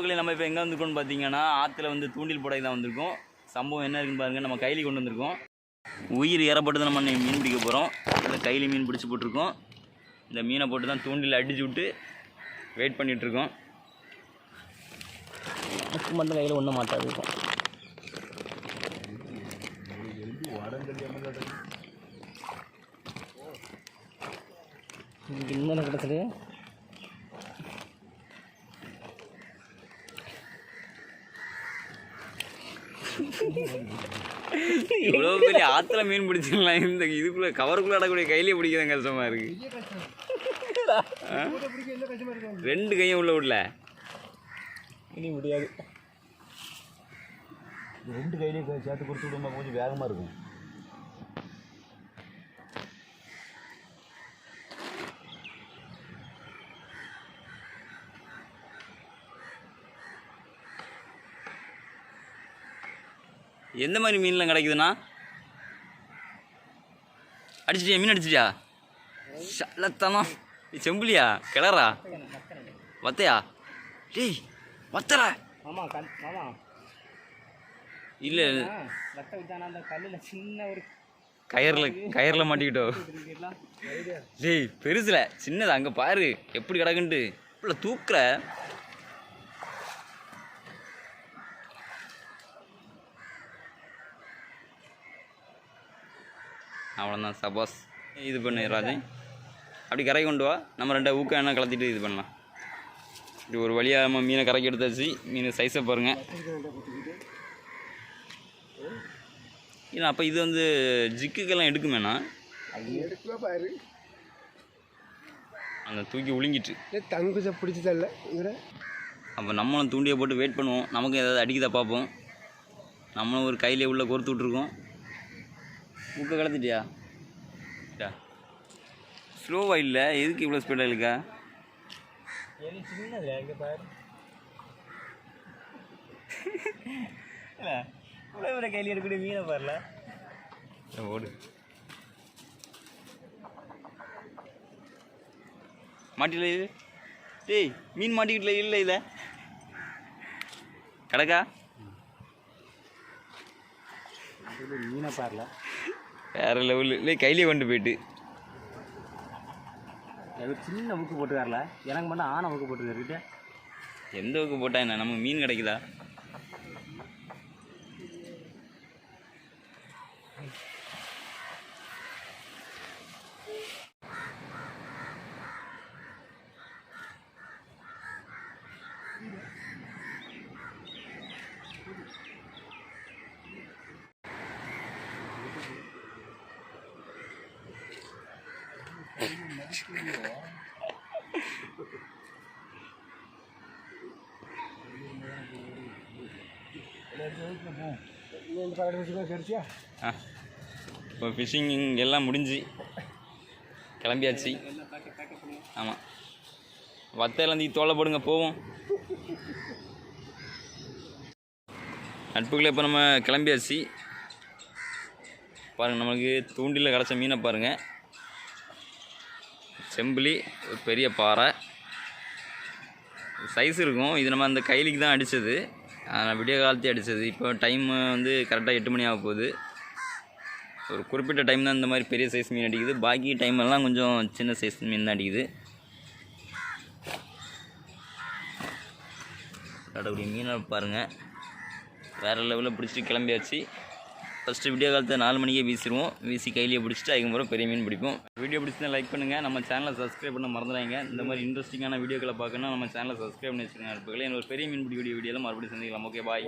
நண்பர்களே நம்ம இப்போ எங்கே வந்திருக்கோம்னு பார்த்தீங்கன்னா ஆற்றுல வந்து தூண்டில் போடை தான் வந்திருக்கோம். சம்பவம் என்ன இருக்குன்னு பாருங்கள் நம்ம கைலி கொண்டு வந்திருக்கோம். உயிர் ஏறப்பட்டு நம்ம மீன் பிடிக்க போகிறோம் இந்த கைலி மீன் பிடிச்சி போட்டிருக்கோம். இந்த மீனை போட்டு தான் தூண்டில் அடிச்சு விட்டு வெயிட் பண்ணிகிட்ருக்கோம் எனக்கு மட்டும் கையில் ஒன்றும் மாட்டாது இருக்கும் இதுக்கு இவ்வளோ பெரிய ஆற்றுல மீன் பிடிச்சிடலாம். இந்த இதுக்குள்ளே கவருக்குள்ளே அடக்கூடிய கையிலே பிடிக்கிறது கஷ்டமாக இருக்குது ரெண்டு கையும் உள்ள விடல. இனி முடியாது. ரெண்டு கையிலையும் சேர்த்து கொடுத்து விடுமா கொஞ்சம் வேகமாக இருக்கும். எந்த மாதிரி மீன்லாம் கிடைக்குதுண்ணா? அடிச்சிட்டியா? மீன் அடிச்சிட்டியா? சல்லத்தனம் இது செம்புலியா? கிளறா? வத்தையா? டேய் ஆமாம் இல்லை கயரில் கயரில் மாட்டிக்கிட்டோம் டேய் பெருசுல. சின்னது அங்கே பாரு. எப்படி கிடக்குன்ட்டு. இவ்வளோ தூக்குற. அவ்வளோதான் சபாஸ் இது பண்ணு ராஜன் அப்படி கரை கொண்டு வா. நம்ம ரெண்டை ஊக்கம் என்ன கலத்திட்டு இது பண்ணலாம். இது ஒரு வழியாக நம்ம மீனை கரைக்கு எடுத்தாச்சு. மீன் சைஸை பாருங்கள் இல்லை அப்போ இது வந்து ஜிக்குக்கெல்லாம் எடுக்குமேண்ணா? அந்த தூக்கி உழுங்கிட்டு தங்குச பிடிச்சதல்ல அப்போ நம்மளும் தூண்டியை போட்டு வெயிட் பண்ணுவோம். நமக்கு ஏதாவது அடிக்குதா பார்ப்போம் நம்மளும் ஒரு கையிலே உள்ள கோர்த்து விட்ருக்கோம் புக்கை கலத்திட்டியா ஸ்லோவாக இல்லை. எதுக்கு இவ்வளோ ஸ்பீடாக இருக்கா இல்லை இவ்வளோ பெரிய கையில் எடுக்கக்கூடிய மீனை பாருல. ஓடு. மாட்டில இது டேய் மீன் மாட்டிக்கிட்டல இல்லை இதில் கிடக்கா. மீனை பாருல. வேறு லெவலு இல்லை கையிலே கொண்டு போயிட்டு. சின்ன முக்கு போட்டுக்காரல. எனக்கு மட்டும் ஆனை முக்கு போட்டுக்காருக்கிட்ட எந்த ஊக்கு போட்டா என்ன? நமக்கு மீன் கிடைக்குதா? ஆ இப்போ ஃபிஷிங் எல்லாம் முடிஞ்சு. கிளம்பியாச்சு. ஆமாம் வத்தையிலேருந்து தோலை போடுங்க போவோம். நட்புகளை இப்போ நம்ம கிளம்பியாச்சு. பாருங்கள் நம்மளுக்கு தூண்டில் கிடச்ச மீனை பாருங்கள் செம்பிலி ஒரு பெரிய பாறை. சைஸ் இருக்கும். இது நம்ம அந்த கைலிக்கு தான் அடித்தது விடிய காலத்தையும் அடித்தது இப்போ டைம் வந்து கரெக்டாக எட்டு மணி ஆக போகுது. ஒரு குறிப்பிட்ட டைம் தான் இந்த மாதிரி பெரிய சைஸ் மீன் அடிக்குது. பாக்கி டைம் எல்லாம் கொஞ்சம் சின்ன சைஸ் மீன் தான் அடிக்குது. கடவுடைய மீனை பாருங்கள் வேறு லெவலில் பிடிச்சிட்டு கிளம்பியாச்சு. ஃபஸ்ட்டு விடிய காலத்தை நாலு மணிக்கே வீசிடுவோம் வீசி கையிலேயே பிடிச்சிட்டு அதுக்கப்புறம் பெரிய மீன் பிடிப்போம். வீடியோ பிடிச்சிருந்தா லைக் பண்ணுங்கள் நம்ம சேனலை சப்ஸ்கிரைப் பண்ண மறந்துடாங்க இந்த மாதிரி இன்ட்ரெஸ்டிங்கான வீடியோக்களை பார்க்கணும் நம்ம சேனலை சப்ஸ்கிரைப் பண்ணி வச்சுருங்க நண்பர்களே. ஒரு பெரிய மீன் பிடிக்கூடிய வீடியோவில் மறுபடியும் சந்திக்கலாம். Okay bye